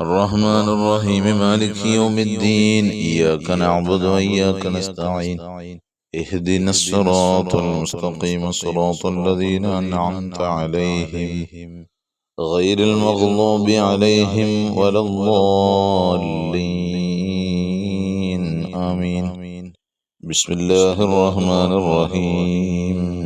الرحمن الرحيم مالك يوم الدين إياك نعبد وإياك نستعين اهدنا الصراط المستقيم صراط الذين أنعمت عليهم غير المغضوب عليهم ولا الضالين آمين. بسم الله الرحمن الرحيم.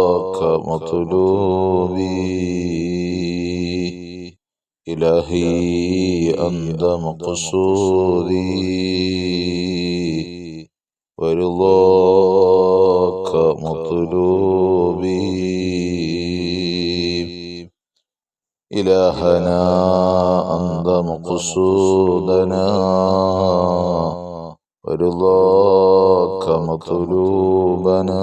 مطلوبي إلهي أنت مقصودي ورضاك مطلوبي إلهنا أنت مقصودنا ورضاك مطلوبنا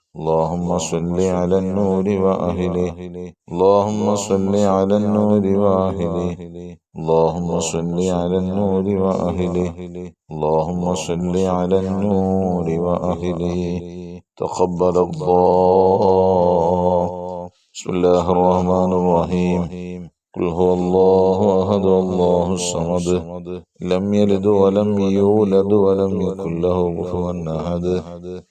اللهم صل على النور وأهله. اللهم صل على النور وأهله. اللهم صل على النور وأهله. اللهم صل على النور وأهله. تقبل الله. بسم الله الرحمن الرحيم. قل هو الله أحد الله الصمد. لم يلد ولم يولد ولم يكن له كفوا أحد.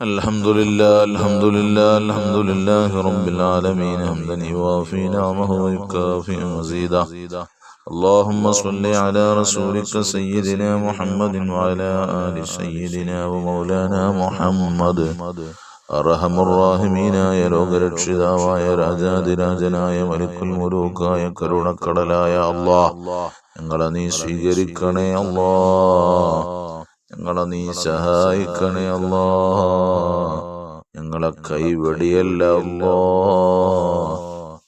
الحمد لله الحمد لله الحمد لله رب العالمين حمدا يوافي نعمه ويكافئ مزيدا اللهم صل على رسولك سيدنا محمد وعلى آل سيدنا ومولانا محمد അറഹമുറാഹിമീനായ ലോകരക്ഷിതാവായ രാജാതിരാജനായ മലിക്കുൽ മുലൂക്കായ കരുണക്കടലായ അള്ളാ ഞങ്ങളെ നീ സ്വീകരിക്കണേ അള്ളാ ഞങ്ങളെ നീ സഹായിക്കണേ അല്ലാ. ഞങ്ങളെ കൈവടിയല്ല അല്ലോ.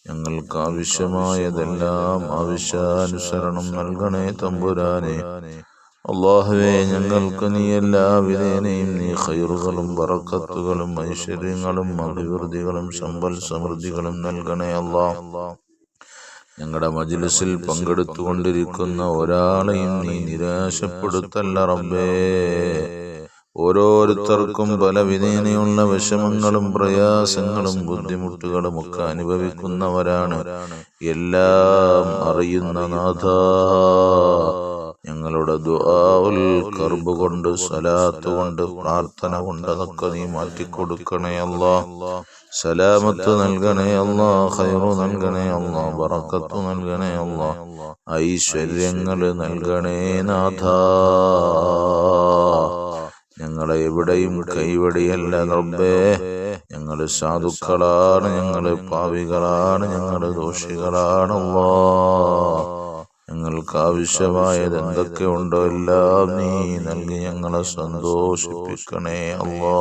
ഞങ്ങൾക്ക് ആവശ്യമായതെല്ലാം ആവശ്യാനുസരണം നൽകണേ തമ്പുരാനെ. അള്ളാഹുവേ ഞങ്ങൾക്ക് നീ എല്ലാ വിധേനയും നീ ഖൈറുകളും പറക്കത്തുകളും ഐശ്വര്യങ്ങളും അഭിവൃദ്ധികളും സമ്പൽ സമൃദ്ധികളും നൽകണേ അല്ലാ. ഞങ്ങളുടെ മജിലിസിൽ പങ്കെടുത്തുകൊണ്ടിരിക്കുന്ന ഒരാളെയും നീ നിരാശപ്പെടുത്തല്ല റബ്ബേ. ഓരോരുത്തർക്കും പല വിധേനയുള്ള വിഷമങ്ങളും പ്രയാസങ്ങളും ബുദ്ധിമുട്ടുകളും ഒക്കെ അനുഭവിക്കുന്നവരാണ്. എല്ലാം അറിയുന്ന നാഥ. ഞങ്ങളുടെ ദുആഉൽ കർബ് കൊണ്ട് സലാത്ത് കൊണ്ട് പ്രാർത്ഥന കൊണ്ട് അതൊക്കെ നീ മാറ്റിക്കൊടുക്കണേ അല്ലാ സലാമത്ത് നൽകണേ അല്ലാ ഖൈറു നൽകണേ അല്ലാ ബറക്കത്ത് നൽകണേ അല്ലാ ഐശ്വര്യങ്ങൾ നൽകണേ നാഥ. ഞങ്ങളെ എവിടെയും കൈവടിയല്ല റബ്ബേ. ഞങ്ങൾ സാധുക്കളാണ് ഞങ്ങൾ പാവികളാണ് ഞങ്ങൾ ദോഷികളാണ് അല്ലാ. ഞങ്ങൾക്ക് ആവശ്യമായത് എന്തൊക്കെ ഉണ്ടോ എല്ലാം നീ നൽകി ഞങ്ങളെ സന്തോഷിപ്പിക്കണേ അല്ലാ.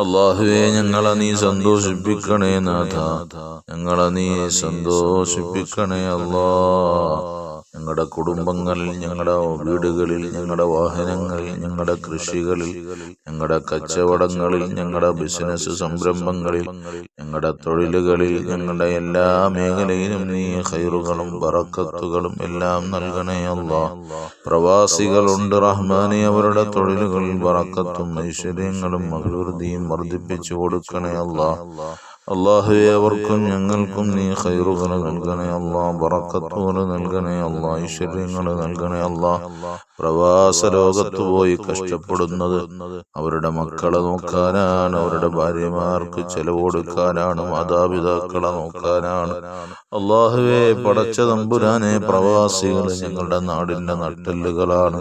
അള്ളാഹുവെ ഞങ്ങളെ നീ സന്തോഷിപ്പിക്കണേ നാഥ. ഞങ്ങളെ നീ സന്തോഷിപ്പിക്കണേ അല്ലാ ഞങ്ങളുടെ കുടുംബങ്ങളിൽ ഞങ്ങളുടെ വീടുകളിൽ ഞങ്ങളുടെ വാഹനങ്ങളിൽ ഞങ്ങളുടെ കൃഷികളിൽ ഞങ്ങളുടെ കച്ചവടങ്ങളിൽ ഞങ്ങളുടെ ബിസിനസ് സംരംഭങ്ങളിൽ ഞങ്ങളുടെ തൊഴിലുകളിൽ ഞങ്ങളുടെ എല്ലാ മേഖലയിലും നീ ഹൈറുകളും ബറക്കത്തുകളും എല്ലാം നൽകണേ അല്ല. പ്രവാസികളുണ്ട് റഹ്മാനെ അവരുടെ തൊഴിലുകളിൽ ബറക്കത്തും ഐശ്വര്യങ്ങളും അഭിവൃദ്ധിയും വർദ്ധിപ്പിച്ചു കൊടുക്കണേ അല്ല. അള്ളാഹുവെ അവർക്കും ഞങ്ങൾക്കും നീ ഹൈറുകൾ നൽകണേ അല്ലാ ബറക്കത്തുകൾ നൽകണേ അല്ലാ ഐശ്വര്യങ്ങൾ നൽകണേ അല്ലാ. പ്രവാസ ലോകത്ത് പോയി കഷ്ടപ്പെടുന്നത് അവരുടെ മക്കളെ നോക്കാനാണ് അവരുടെ ഭാര്യമാർക്ക് ചെലവ് കൊടുക്കാനാണ് മാതാപിതാക്കളെ നോക്കാനാണ്. അള്ളാഹുവെ പടച്ച തമ്പുരാനെ പ്രവാസികൾ ഞങ്ങളുടെ നാടിന്റെ നട്ടെല്ലുകളാണ്.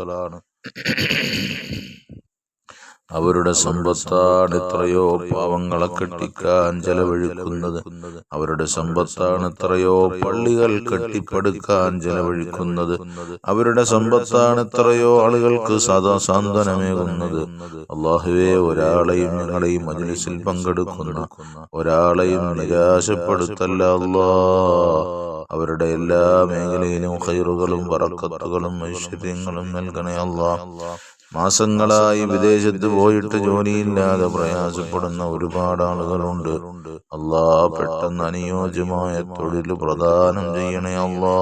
അവരുടെ സമ്പത്താണ് എത്രയോ പാവങ്ങളെ കെട്ടിക്കാൻ ചെലവഴിക്കുന്നത്. അവരുടെ സമ്പത്താണ് എത്രയോ പള്ളികൾ കെട്ടിപ്പടുക്കാൻ ചെലവഴിക്കുന്നത്. അവരുടെ സമ്പത്താണ് എത്രയോ ആളുകൾക്ക് സദാ സാന്ത്വനമേകുന്നത്. അള്ളാഹുവെ ഒരാളെയും ഞങ്ങളെയും മജ്ലിസിൽ പങ്കെടുക്കുന്നു. ഒരാളെയും നിരാശപ്പെടുത്തല്ല അല്ലാ അവരുടെ എല്ലാ മേഖലയിലും ഹൈറുകളും വറക്കത്തുകളും ഐശ്വര്യങ്ങളും നൽകണേ അല്ലാ മാസങ്ങളായി വിദേശത്ത് പോയിട്ട് ജോലിയില്ലാതെ പ്രയാസപ്പെടുന്ന ഒരുപാട് ആളുകളുണ്ട്. അല്ലാ പെട്ടെന്ന് അനുയോജ്യമായ തൊഴിൽ പ്രദാനം ചെയ്യണേ അല്ലാ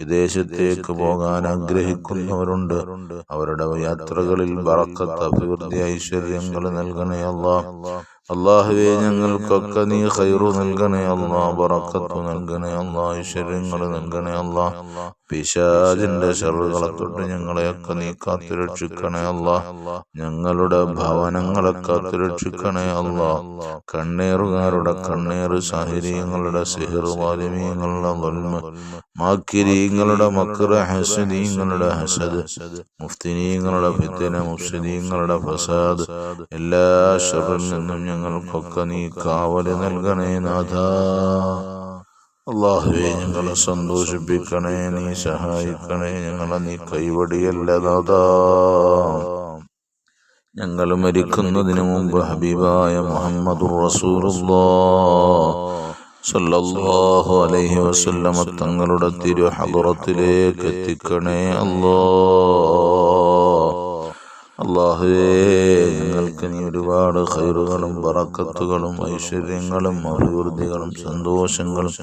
വിദേശത്തേക്ക് പോകാൻ ആഗ്രഹിക്കുന്നവരുണ്ട്. അവരുടെ യാത്രകളിൽ വറക്കത്ത് അഭിവൃദ്ധി ഐശ്വര്യങ്ങൾ നൽകണേ അല്ലാ അള്ളാഹുവെ ഞങ്ങൾക്കൊക്കെ നീ ഹൈറു നൽകണേ അള്ളാ ബറക്കത്ത് നൽകണേ അള്ളാ ഐശ്വര്യങ്ങൾ നൽകണേ അള്ളാ പിശാജിന്റെ ഷറുകളെ തൊട്ട് ഞങ്ങളെയൊക്കെ നീ കാത്തുരക്ഷിക്കണേ അള്ളാ ഞങ്ങളുടെ ഭവനങ്ങളെ കാത്തുരക്ഷിക്കണേ അള്ളാ കണ്ണേറുകാരുടെ കണ്ണേറ് സാഹിര്യങ്ങളുടെ സിഹിർ വാലിമീങ്ങളുടെ വൽമ. മാക്കിരീങ്ങളുടെ മക്കറ ഹസദീങ്ങളുടെ ഹസദ്. മുഫ്തിനീങ്ങളുടെ ഭിത്തിന മുഫ്സിദീങ്ങളുടെ ഫസാദ്. എല്ലാ ഷറിൽ നിന്നും ഞങ്ങൾക്കൊക്കെ നീ കാവൽ നൽകണേ നാഥ. അള്ളാഹുവെ ഞങ്ങളെ സന്തോഷിപ്പിക്കണേ നീ സഹായിക്കണേ ഞങ്ങളെ നീ കൈവടിയല്ല നാഥാ. ഞങ്ങൾ മരിക്കുന്നതിന് മുമ്പ് ഹബീബായ മുഹമ്മദ് സല്ലല്ലാഹു അലൈഹി വസല്ലമ തങ്ങളുടെ തിരു ഹദറത്തിലേക്ക് എത്തിക്കണേ അല്ലാ അള്ളാഹുവേ ഞങ്ങൾക്ക് നീ ഒരുപാട് ഖൈറുകളും ബറക്കത്തുകളും ഐശ്വര്യങ്ങളും അഭിവൃദ്ധികളും സന്തോഷങ്ങളും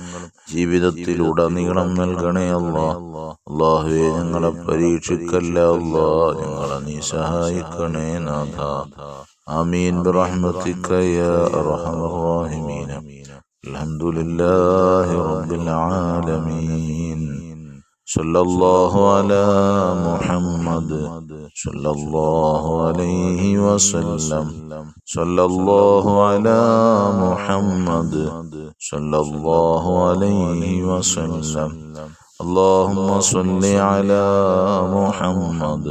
ജീവിതത്തിലുടനീളം നൽകണേ അല്ലാ അള്ളാഹുവേ ഞങ്ങളെ പരീക്ഷിക്കല്ല അല്ലാ ഞങ്ങളെ നീ സഹായിക്കണേ നാഥ ആമീൻ برحمتك يا أرحم الراحمين الحمد لله رب العالمين صلى الله على محمد صلى الله عليه وسلم. صلى الله على محمد صلى الله عليه وسلم اللهم صل على محمد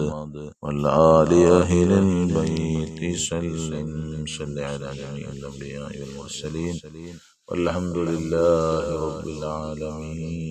والآل أهل البيت. سلم صل على جميع الأنبياء والمرسلين. والحمد لله رب العالمين.